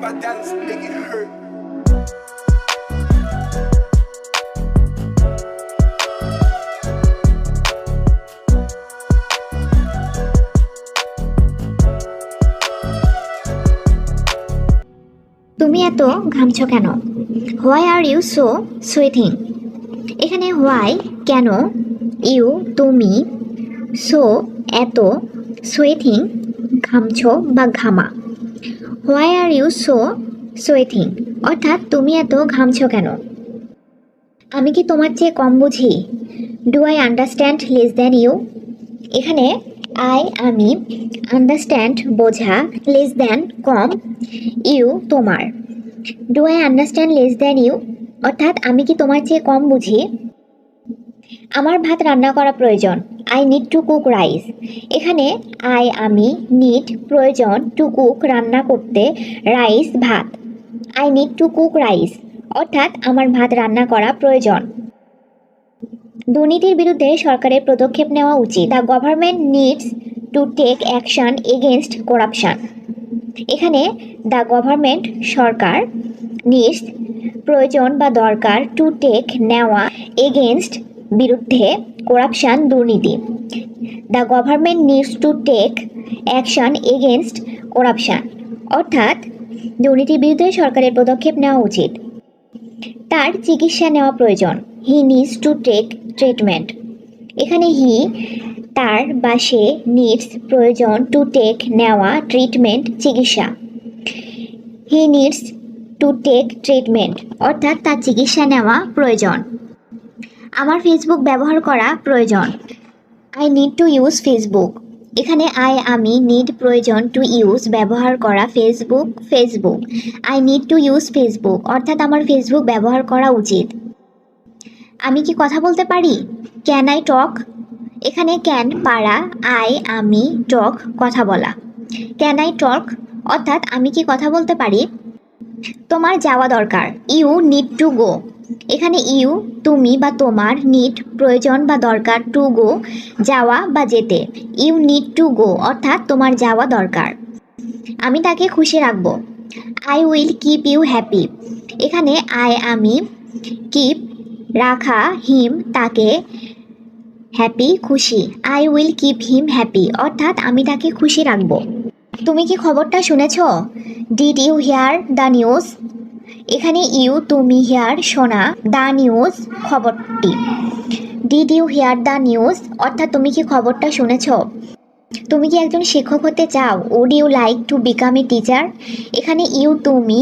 my dollars make hurt. তুমি এত ঘামছ কেন? Why are you so sweating এখানে হোয়াই কেন ইউ তুমি সো এত সুইথিং ঘামছ বা ঘামা। Why are you so sweating অর্থাৎ তুমি এত ঘামছ কেন? আমি কি তোমার চেয়ে কম বুঝি? Do I understand less than you এখানে আই আমি আন্ডারস্ট্যান্ড বোঝা লেস দ্যান কম ইউ তোমার। Do I understand less than you অর্থাৎ আমি কি তোমার চেয়ে কম বুঝি? আমার ভাত রান্না করা প্রয়োজন। I need to cook rice এখানে আই আমি নিড প্রয়োজন টু কুক রান্না করতে রাইস ভাত। I need to cook rice অর্থাৎ আমার ভাত রান্না করা প্রয়োজন। দুর্নীতির বিরুদ্ধে সরকারের পদক্ষেপ নেওয়া উচিত। The government needs to take action against corruption এখানে দ্য গভর্নমেন্ট সরকার নিডস প্রয়োজন বা দরকার টু টেক নেওয়া এগেনস্ট বিরুদ্ধে করাপশন দুর্নীতি। The government needs to take action against corruption অর্থাৎ দুর্নীতির বিরুদ্ধে সরকারের পদক্ষেপ নেওয়া উচিত। তার চিকিৎসা নেওয়া প্রয়োজন। He needs to take treatment এখানে হি তার বা সে নিডস প্রয়োজন টু টেক নেওয়া ট্রিটমেন্ট চিকিৎসা। He needs to take treatment অর্থাৎ তার চিকিৎসা নেওয়া প্রয়োজন। আমার ফেসবুক ব্যবহার করা প্রয়োজন। I need to use Facebook এখানে আই আমি নিড প্রয়োজন টু ইউজ ব্যবহার করা Facebook Facebook I need to use Facebook অর্থাৎ আমার ফেসবুক ব্যবহার করা উচিত। আমি কি কথা বলতে পারি? ক্যান আই টক এখানে ক্যান পারা আই আমি টক কথা বলা। ক্যান আই টক অর্থাৎ আমি কি কথা বলতে পারি? তোমার যাওয়া দরকার। ইউ নিড টু গো এখানে ইউ, তুমি বা তোমার নিড প্রয়োজন বা দরকার টু গো যাওয়া বা যেতে। ইউ নিড টু গো অর্থাৎ তোমার যাওয়া দরকার। আমি তাকে খুশি রাখব। I will keep you happy এখানে আই আমি কিপ রাখা হিম তাকে হ্যাপি খুশি। I will keep him happy অর্থাৎ আমি তাকে খুশি রাখব। তুমি কি খবরটা শুনেছ? Did you hear the news এখানে ইউ, তুমি হেয়ার শোনা দ্য নিউজ, খবরটি। Did you hear the news? অর্থাৎ তুমি কি খবরটা শুনেছ? তুমি কি একজন শিক্ষক হতে চাও? Would you like to become a teacher? এখানে ইউ, তুমি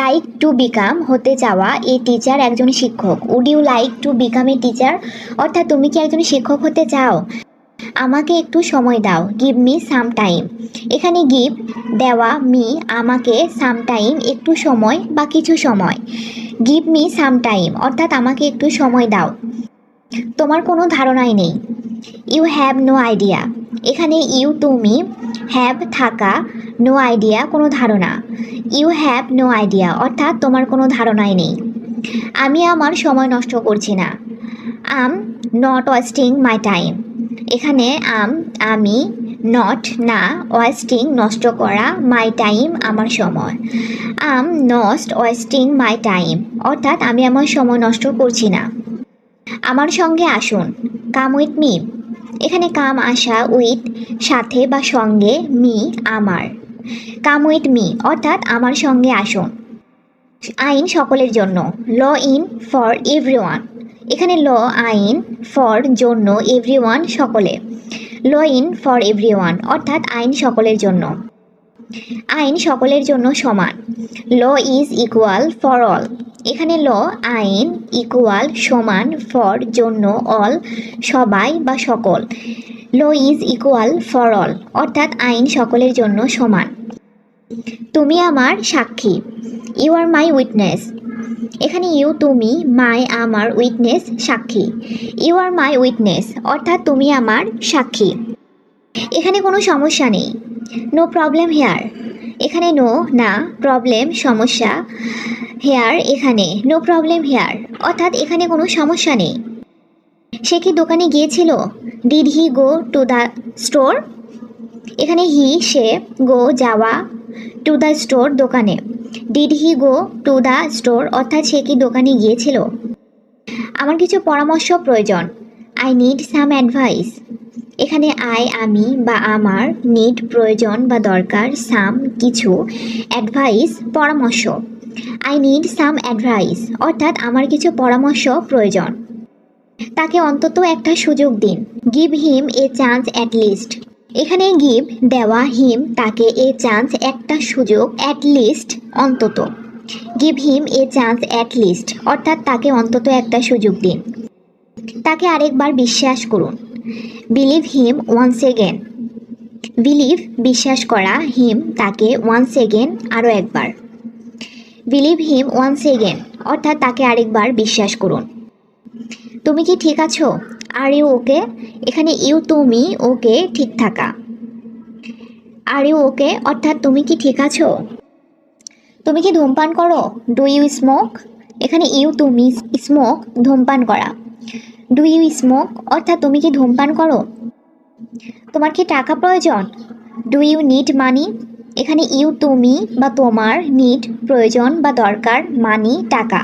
লাইক টু বিকাম হতে চাওয়া এ টিচার একজন শিক্ষক। Would you like to become a teacher? অর্থাৎ তুমি কি একজন শিক্ষক হতে চাও? আমাকে একটু সময় দাও। গিভ মি সাম টাইম এখানে গিভ দেওয়া মি আমাকে সাম টাইম একটু সময় বা কিছু সময়। গিভ মি সাম টাইম অর্থাৎ আমাকে একটু সময় দাও। তোমার কোনো ধারণাই নেই। ইউ হ্যাভ নো আইডিয়া এখানে ইউ তুমি হ্যাভ থাকা নো আইডিয়া কোনো ধারণা। ইউ হ্যাভ নো আইডিয়া অর্থাৎ তোমার কোনো ধারণাই নেই। আমি আমার সময় নষ্ট করছি না। I'm not wasting my time এখানে আম, আমি নট না ওয়েস্টিং নষ্ট করা মাই টাইম আমার সময়। আম নস্ট ওয়েস্টিং মাই টাইম অর্থাৎ আমি আমার সময় নষ্ট করছি না। আমার সঙ্গে আসুন। কাম উইথ মি এখানে কাম আসা উইথ সাথে বা সঙ্গে মি আমার। কাম উইথ মি অর্থাৎ আমার সঙ্গে আসুন। আইন সকলের জন্য। ল ইন ফর এভরিওয়ান এখানে ল, আইন, ফর, জন্য এভরিওয়ান সকলে। ল, ইন, ফর এভরিওয়ান অর্থাৎ আইন সকলের জন্য। আইন সকলের জন্য সমান। Law is equal for all. এখানে ল, আইন ইকুয়াল সমান, ফর, জন্য, অল, সবাই বা সকল। Law is equal for all, অর্থাৎ আইন সকলের জন্য সমান। তুমি আমার সাক্ষী। ইউ আর মাই উইটনেস এখানে ইউ তুমি মাই আমার উইটনেস সাক্ষী। ইউ আর মাই উইটনেস অর্থাৎ তুমি আমার সাক্ষী। এখানে কোনো সমস্যা নেই। নো প্রবলেম হেয়ার এখানে নো না প্রবলেম সমস্যা হেয়ার এখানে। নো প্রবলেম হেয়ার অর্থাৎ এখানে কোনো সমস্যা নেই। সে কি দোকানে গিয়েছিল? Did he go to the store এখানে হি সে গো যাওয়া টু দ্য স্টোর দোকানে। Did he go to the store অর্থাৎ সে কি দোকানে গিয়েছিল? আমার কিছু পরামর্শ প্রয়োজন। আই নিড সাম অ্যাডভাইস এখানে আই আমি বা আমার নিড প্রয়োজন বা দরকার সাম কিছু অ্যাডভাইস পরামর্শ। আই নিড সাম অ্যাডভাইস অর্থাৎ আমার কিছু পরামর্শ প্রয়োজন। তাকে অন্তত একটা সুযোগ দিন। Give him a chance at least এখানে গিভ দেওয়া, হিম, তাকে এ চান্স একটা সুযোগ অ্যাট লিস্ট অন্তত। Give him, a chance at least অর্থাৎ তাকে অন্তত একটা সুযোগ দিন। তাকে আরেকবার বিশ্বাস করুন। Believe him once again believe বিশ্বাস করা হিম তাকে ওয়ান্স এগেন আরও একবার। বিলিভ হিম ওয়ান্স এগেন অর্থাৎ তাকে আরেকবার বিশ্বাস করুন। তুমি কি ঠিক আছো? আর ইউ ওকে, এখানে ইউ, তুমি, ওকে ঠিক থাকা। আর ইউ ওকে, অর্থাৎ তুমি কি ঠিক আছো? তুমি কি ধূমপান করো? ডু ইউ স্মোক এখানে ইউ, তুমি স্মোক ধূমপান করা। ডু ইউ স্মোক অর্থাৎ তুমি কি ধূমপান করো? তোমার কি টাকা প্রয়োজন? ডু ইউ নিড মানি এখানে ইউ, তুমি বা তোমার নিড প্রয়োজন বা দরকার মানি টাকা।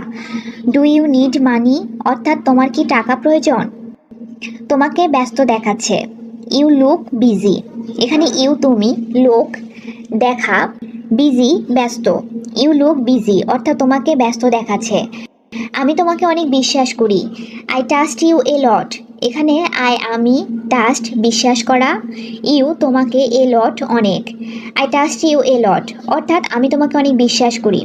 ডু ইউ নিড মানি অর্থাৎ তোমার কি টাকা প্রয়োজন? তোমাকে ব্যস্ত দেখাচ্ছে। ইউ লুক বিজি এখানে ইউ, তুমি লোক দেখা বিজি ব্যস্ত। ইউ লুক বিজি অর্থাৎ তোমাকে ব্যস্ত দেখাচ্ছে। আমি তোমাকে অনেক বিশ্বাস করি। I trust you a lot এখানে আই আমি টাস্ট বিশ্বাস করা, ইউ তোমাকে এ লট অনেক। I trust you a lot. অর্থাৎ আমি তোমাকে অনেক বিশ্বাস করি।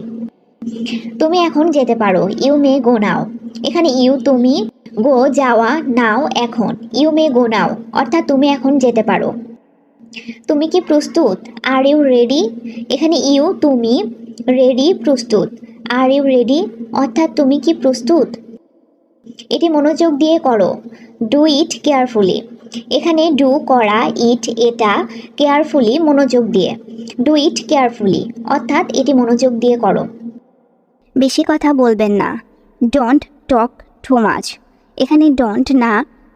তুমি এখন যেতে পারো। You may go now. এখানে ইউ, তুমি গো, যাওয়া, নাও, এখন। You may go now. অর্থাৎ তুমি এখন যেতে পারো। তুমি কি প্রস্তুত? Are you ready? এখানে ইউ, তুমি রেডি, প্রস্তুত। Are you ready? অর্থাৎ তুমি কি প্রস্তুত? এটি মনোযোগ দিয়ে করো। Do it carefully. এখানে ডু করা ইট এটা কেয়ারফুলি মনোযোগ দিয়ে। ডু ইট কেয়ারফুলি অর্থাৎ এটি মনোযোগ দিয়ে করো। বেশি কথা বলবেন না। ডোন্ট টক টু মাচ এখানে ডোন্ট না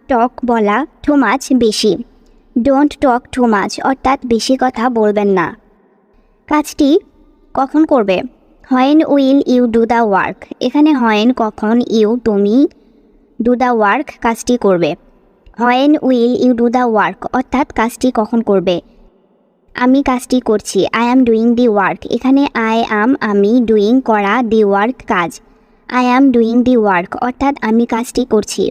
টক বলা টু মাচ বেশি। ডোন্ট টক টু মাচ অর্থাৎ বেশি কথা বলবেন না। কাজটি কখন করবে? When will you do the work এখানে হোয়েন কখন ইউ তুমি ডু দ্য ওয়ার্ক কাজটি করবে। When will you do the work অর্থাৎ কাজটি কখন করবে? আমি কাজটি করছি। I am doing the work এখানে আই অ্যাম আমি ডুইং করা দি ওয়ার্ক কাজ। I am doing the work অর্থাৎ আমি কাজটি করছি।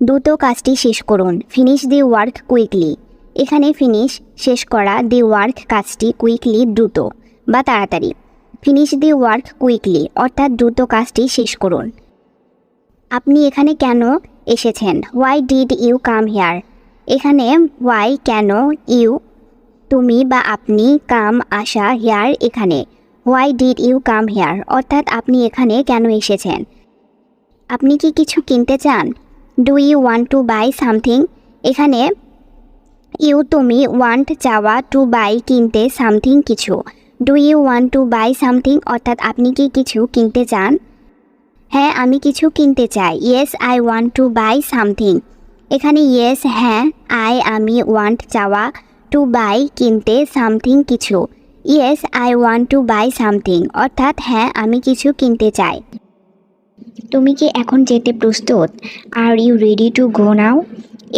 দ্রুত কাজটি শেষ করুন। ফিনিশ দি ওয়ার্ক কুইকলি এখানে ফিনিশ শেষ করা দি ওয়ার্ক কাজটি কুইকলি দ্রুত বা তাড়াতাড়ি। ফিনিশ দি ওয়ার্ক কুইকলি অর্থাৎ দ্রুত কাজটি শেষ করুন। আপনি এখানে কেন এসেছেন। Why did you come here এখানে হোয়াই কেন ইউ তুমি বা আপনি কাম আসা হেয়ার এখানে। Why did you come here অর্থাৎ আপনি এখানে কেন এসেছেন? আপনি কি কিছু কিনতে চান? Do you want to buy something এখানে ইউ তুমি ওয়ান্ট চাওয়া টু বাই কিনতে সামথিং কিছু। Do you want to buy something অর্থাৎ আপনি কি কিছু কিনতে চান? হ্যাঁ আমি কিছু কিনতে চাই। Yes I want to buy something এখানে ইয়েস হ্যাঁ আই আমি ওয়ান্ট চাওয়া টু বাই কিনতে সামথিং কিছু। Yes I want to buy something অর্থাৎ হ্যাঁ আমি কিছু কিনতে চাই। তুমি কি এখন যেতে প্রস্তুত? Are you ready to go now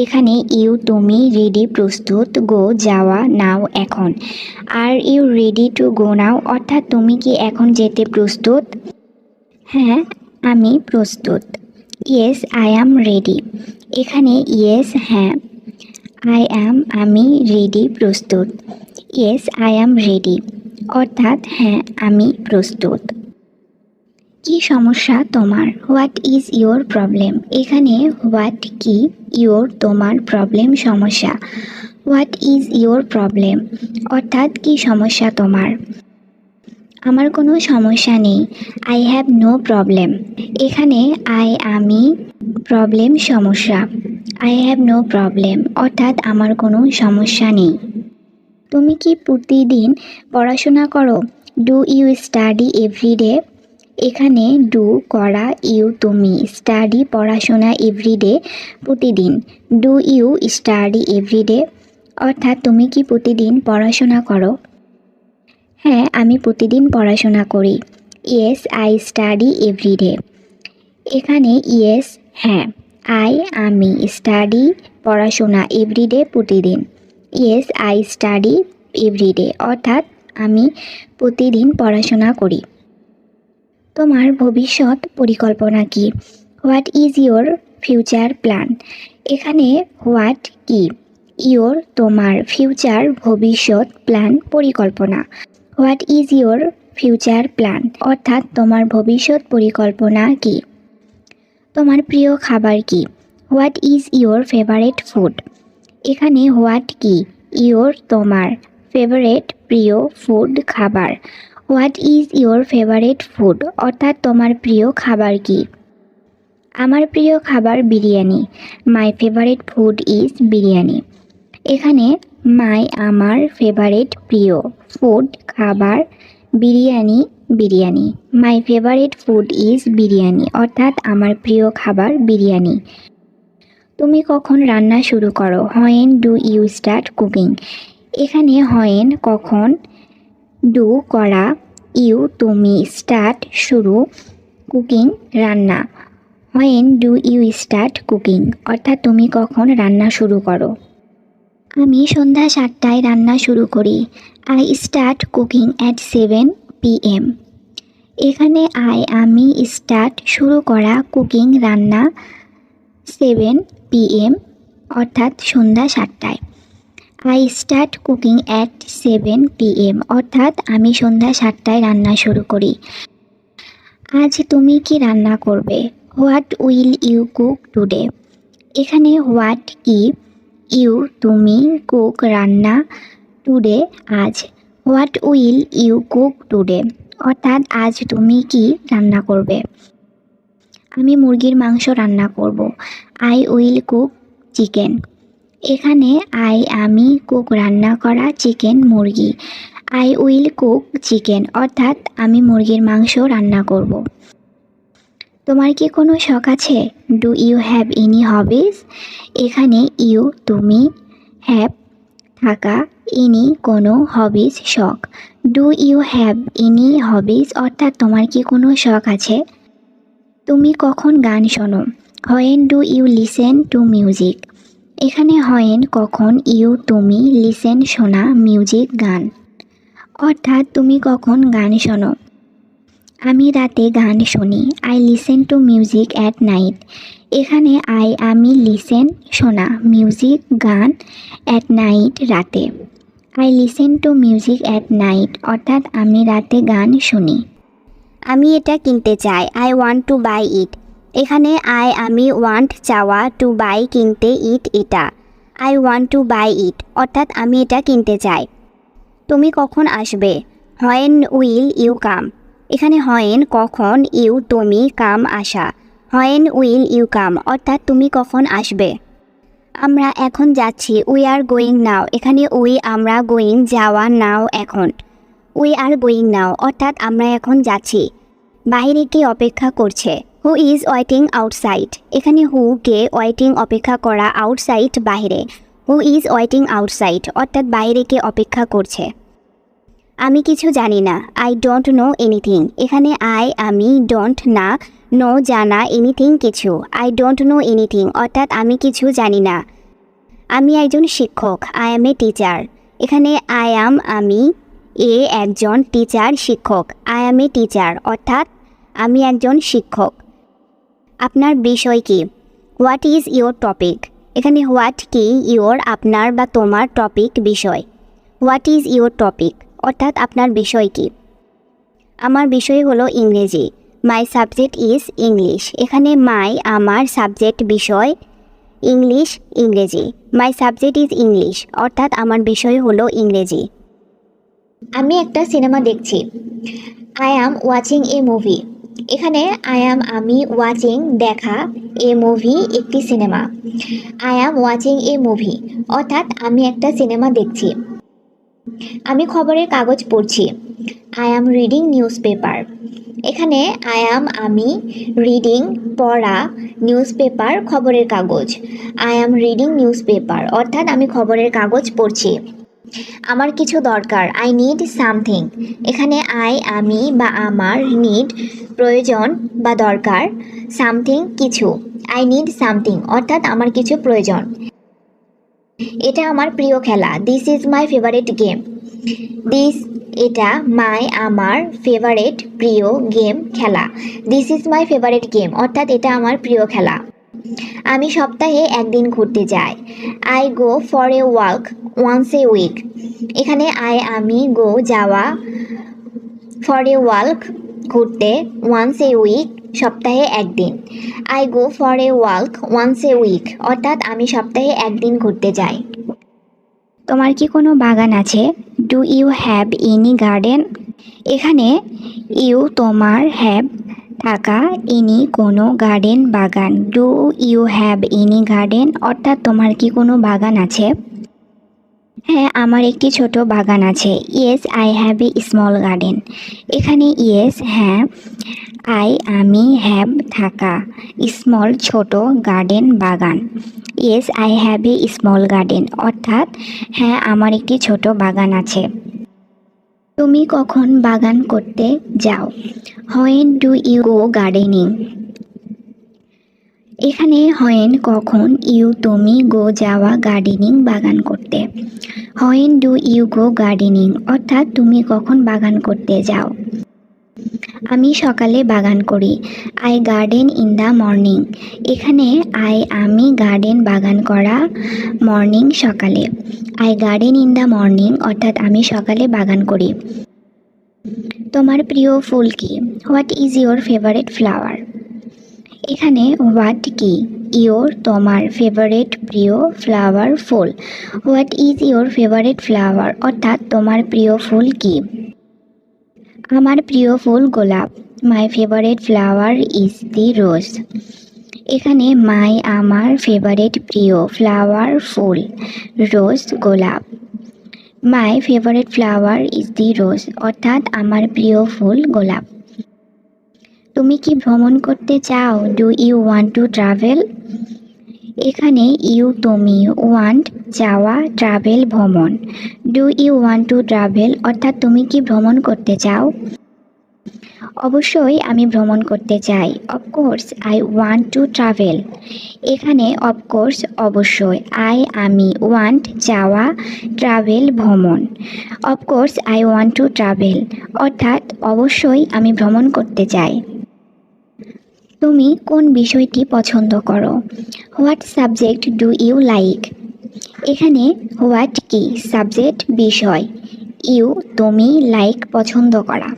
এখানে ইউ তুমি রেডি প্রস্তুত গো যাওয়া, নাও, এখন। Are you ready to go now অর্থাৎ, তুমি কি এখন যেতে প্রস্তুত? হ্যাঁ আমি প্রস্তুত। ইয়েস আই অ্যাম রেডি এখানে ইয়েস হ্যাঁ। আই অ্যাম আমি রেডি প্রস্তুত। ইয়েস আই অ্যাম রেডি অর্থাৎ হ্যাঁ আমি প্রস্তুত। কি সমস্যা তোমার? হোয়াট ইজ ইয়োর প্রবলেম এখানে হোয়াট কি? ইয়োর তোমার প্রবলেম সমস্যা। হোয়াট ইজ ইয়োর প্রবলেম অর্থাৎ, কি সমস্যা তোমার? আমার কোনো সমস্যা নেই। আই হ্যাভ নো প্রবলেম এখানে আই আমি প্রবলেম সমস্যা। আই হ্যাভ নো প্রবলেম অর্থাৎ আমার কোনো সমস্যা নেই। তুমি কি প্রতিদিন পড়াশোনা করো? Do you study every day এখানে ডু করা ইউ তুমি স্টাডি পড়াশোনা এভরিডে প্রতিদিন। Do you study every day অর্থাৎ তুমি কি প্রতিদিন পড়াশোনা করো? হ্যাঁ আমি প্রতিদিন পড়াশোনা করি। Yes, I study every day. এখানে ইয়েস হ্যাঁ আই, আমি স্টাডি, পড়াশোনা এভরিডে প্রতিদিন। Yes, I study every day, অর্থাৎ আমি প্রতিদিন পড়াশোনা করি। তোমার ভবিষ্যৎ পরিকল্পনা কি? What is your future plan? এখানে হোয়াট কি? ইয়োর, তোমার ফিউচার ভবিষ্যৎ প্ল্যান পরিকল্পনা। What is your future plan অর্থাৎ তোমার ভবিষ্যৎ পরিকল্পনা কি? তোমার প্রিয় খাবার কি? What is your favourite food এখানে হোয়াট কি? ইয়োর তোমার ফেভারেট প্রিয় ফুড খাবার। What is your favourite food অর্থাৎ তোমার প্রিয় খাবার কি? আমার প্রিয় খাবার biryani. My favourite food is biryani. এখানে মাই আমার ফেভারেট প্রিয় ফুড খাবার, biryani biryani. My favourite food is biryani, অর্থাৎ আমার প্রিয় খাবার বিরিয়ানি। তুমি কখন রান্না শুরু করো? When do you start cooking এখানে হয়েন কখন ডু করা ইউ তুমি স্টার্ট শুরু কুকিং রান্না। When do you start cooking অর্থাৎ তুমি কখন রান্না শুরু করো? আমি সন্ধ্যা সাতটায় রান্না শুরু করি। I start cooking at seven PM এখানে আই আমি স্টার্ট শুরু করা কুকিং রান্না সেভেন পিএম অর্থাৎ সন্ধ্যা সাতটায়। I start cooking at seven PM অর্থাৎ আমি সন্ধ্যা সাতটায় রান্না শুরু করি। আজ তুমি কি রান্না করবে? What will you cook today এখানে হোয়াট কি ইউ, তুমি কুক রান্না টুডে, আজ what will you cook today? অর্থাৎ আজ তুমি কি রান্না করবে? আমি মুরগির মাংস রান্না করব। I will cook chicken. এখানে আই, আমি কুক রান্না করা চিকেন মুরগি। I will cook chicken. অর্থাৎ আমি মুরগির মাংস রান্না করব। তোমার কি কোনো শখ আছে? Do you have any hobbies এখানে ইউ তুমি হ্যাভ থাকা এনি কোনো হবিস শখ? Do you have any hobbies অর্থাৎ তোমার কি কোনো শখ আছে? তুমি কখন গান শোনো? When do you listen to music এখানে হয়েন কখন ইউ তুমি লিসেন শোনা মিউজিক গান। অর্থাৎ তুমি কখন গান শোনো? আমি রাতে গান শুনি। I listen to music at night এখানে আই আমি লিসেন শোনা। মিউজিক গান অ্যাট নাইট রাতে। I listen to music at night অর্থাৎ আমি রাতে গান শুনি। আমি এটা কিনতে চাই। I want to buy it এখানে আই আমি ওয়ান্ট চাওয়া টু বাই কিনতে ইট এটা। I want to buy it অর্থাৎ আমি এটা কিনতে চাই। তুমি কখন আসবে? হয়েন উইল ইউ কাম এখানে হয়েন কখন ইউ তুমি কাম আসা। হয়েন উইল ইউ কাম, অর্থাৎ তুমি কখন আসবে। আমরা এখন যাচ্ছি, উই আর গোয়িং নাও। এখানে উই, আমরা গোয়িং যাওয়া নাও এখন। উই আর গোয়িং নাও, অর্থাৎ আমরা এখন যাচ্ছি। বাইরে কে অপেক্ষা করছে? Who is waiting outside. এখানে হু কে ওয়েটিং অপেক্ষা করা আউটসাইড বাইরে হু ইজ ওয়েটিং আউটসাইড, অর্থাৎ বাইরে কে অপেক্ষা করছে। আমি কিছু জানি না। আই ডোন্ট নো এনিথিং এখানে আই আমি ডোন্ট না নো জানা এনিথিং কিছু। আই ডোন্ট নো এনিথিং অর্থাৎ আমি কিছু জানি না। আমি একজন শিক্ষক। আই এম এ টিচার এখানে আই অ্যাম আমি, এ, একজন টিচার শিক্ষক। আই অ্যাম এ টিচার অর্থাৎ আমি একজন শিক্ষক। আপনার বিষয় কি? হোয়াট ইজ ইয়োর টপিক এখানে হোয়াট কি ইয়োর আপনার বা তোমার টপিক বিষয়। হোয়াট ইজ ইয়োর টপিক অর্থাৎ আপনার বিষয় কি? আমার বিষয় হলো ইংরেজি। মাই সাবজেক্ট ইজ ইংলিশ এখানে মাই আমার সাবজেক্ট বিষয় ইংলিশ, ইংরেজি। মাই সাবজেক্ট ইজ ইংলিশ অর্থাৎ আমার বিষয় হলো ইংরেজি। আমি একটা সিনেমা দেখছি। I am watching a movie এখানে আই অ্যাম আমি ওয়াচিং দেখা এ মুভি একটি cinema. I am watching a movie অর্থাৎ আমি একটা সিনেমা দেখছি। আমি খবরের কাগজ পড়ছি। I am reading newspaper এখানে আই অ্যাম আমি রিডিং পড়া নিউজ পেপার খবরের কাগজ। I am reading newspaper অর্থাৎ আমি খবরের কাগজ পড়ছি। আমার কিছু দরকার আই নিড সামথিং এখানে আই আমি বা আমার নিড প্রয়োজন বা দরকার সামথিং কিছু। আই নিড সামথিং অর্থাৎ আমার কিছু প্রয়োজন। এটা আমার প্রিয় খেলা। This is my favourite game this এটা মাই আমার ফেভারেট প্রিয় গেম খেলা। This is my favourite game অর্থাৎ এটা আমার প্রিয় খেলা। আমি সপ্তাহে একদিন ঘুরতে যাই। I go for a walk once a week এখানে আই আমি গো যাওয়া ফর এ ওয়াক ঘুরতে ওয়ান্স এ উইক সপ্তাহে একদিন। I go for a walk once a week অর্থাৎ আমি সপ্তাহে একদিন ঘুরতে যাই। তোমার কি কোনো বাগান আছে? Do you have any garden এখানে ইউ তোমার হ্যাভ থাকা এনি কোনো গার্ডেন বাগান। Do you have any garden অর্থাৎ তোমার কি কোনো বাগান আছে? হ্যাঁ আমার একটি ছোট বাগান আছে। Yes, I have a small garden. এখানে ইয়েস হ্যাঁ আই, আমি হ্যাভ থাকা স্মল ছোট গার্ডেন বাগান। Yes, I have a small garden. অর্থাৎ হ্যাঁ আমার একটি ছোট বাগান আছে। তুমি কখন বাগান করতে যাও? When do you go gardening এখানে হয়েন কখন ইউ তুমি গো যাওয়া গার্ডেনিং বাগান করতে? When, do you go gardening? অর্থাৎ তুমি কখন বাগান করতে যাও? আমি সকালে বাগান করি। I garden in the morning. এখানে আই, আমি গার্ডেন বাগান করা মর্নিং সকালে। I garden in the morning, অর্থাৎ আমি সকালে বাগান করি। তোমার প্রিয় ফুল কি? What is your favourite flower? এখানে হোয়াট কি? ইয়োর তোমার ফেভারেট প্রিয় flower full. What is your favourite flower অর্থাৎ তোমার প্রিয় ফুল কি? আমার প্রিয় ফুল গোলাপ। My favourite flower is the rose এখানে মাই আমার ফেভারেট প্রিয় ফ্লাওয়ার ফুল। রোজ গোলাপ। My favourite flower is the rose অর্থাৎ আমার প্রিয় ফুল গোলাপ। তুমি কি ভ্রমণ করতে চাও? Do you want to travel এখানে ইউ তুমি ওয়ান্ট যাওয়া ট্রাভেল ভ্রমণ। Do you want to travel অর্থাৎ তুমি কি ভ্রমণ করতে চাও? অবশ্যই আমি ভ্রমণ করতে চাই। Of course I want to travel এখানে অফকোর্স অবশ্যই। আই আমি ওয়ান্ট যাওয়া ট্রাভেল ভ্রমণ। Of course I want to travel অর্থাৎ, অবশ্যই আমি ভ্রমণ করতে চাই। তুমি কোন বিষয়টি পছন্দ করো? What subject do you like? এখানে হোয়াট কি? সাবজেক্ট, বিষয়। ইউ, তুমি লাইক পছন্দ করা।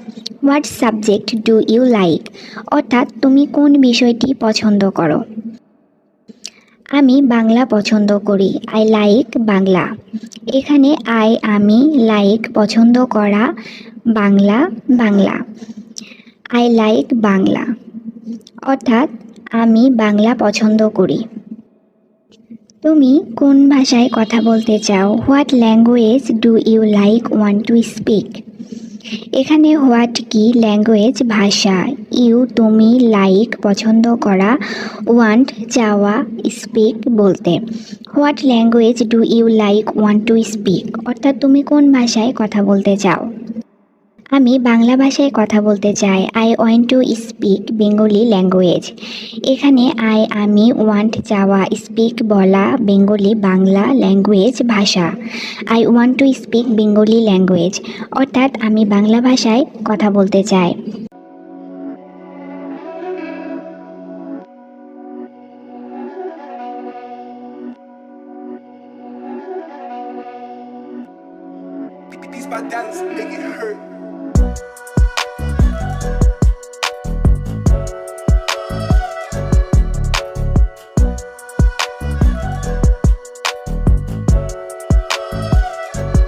What subject do you like? অর্থাৎ তুমি কোন বিষয়টি পছন্দ করো? আমি বাংলা পছন্দ করি। I like Bangla. এখানে আই, আমি লাইক পছন্দ করা Bangla Bangla. I like Bangla. অর্থাৎ আমি বাংলা পছন্দ করি। তুমি কোন ভাষায় কথা বলতে চাও? What language do you like want to speak এখানে হোয়াট কি ল্যাঙ্গুয়েজ ভাষা। ইউ তুমি লাইক পছন্দ করা ওয়ান্ট চাওয়া স্পিক বলতে। What language do you like want to speak অর্থাৎ তুমি কোন ভাষায় কথা বলতে চাও? আমি বাংলা ভাষায় কথা বলতে চাই। I want to speak Bengali language এখানে আই আমি ওয়ান্ট চাওয়া স্পিক বলা, বেঙ্গলি, বাংলা ল্যাঙ্গুয়েজ ভাষা। I want to speak Bengali language অর্থাৎ আমি বাংলা ভাষায় কথা বলতে চাই।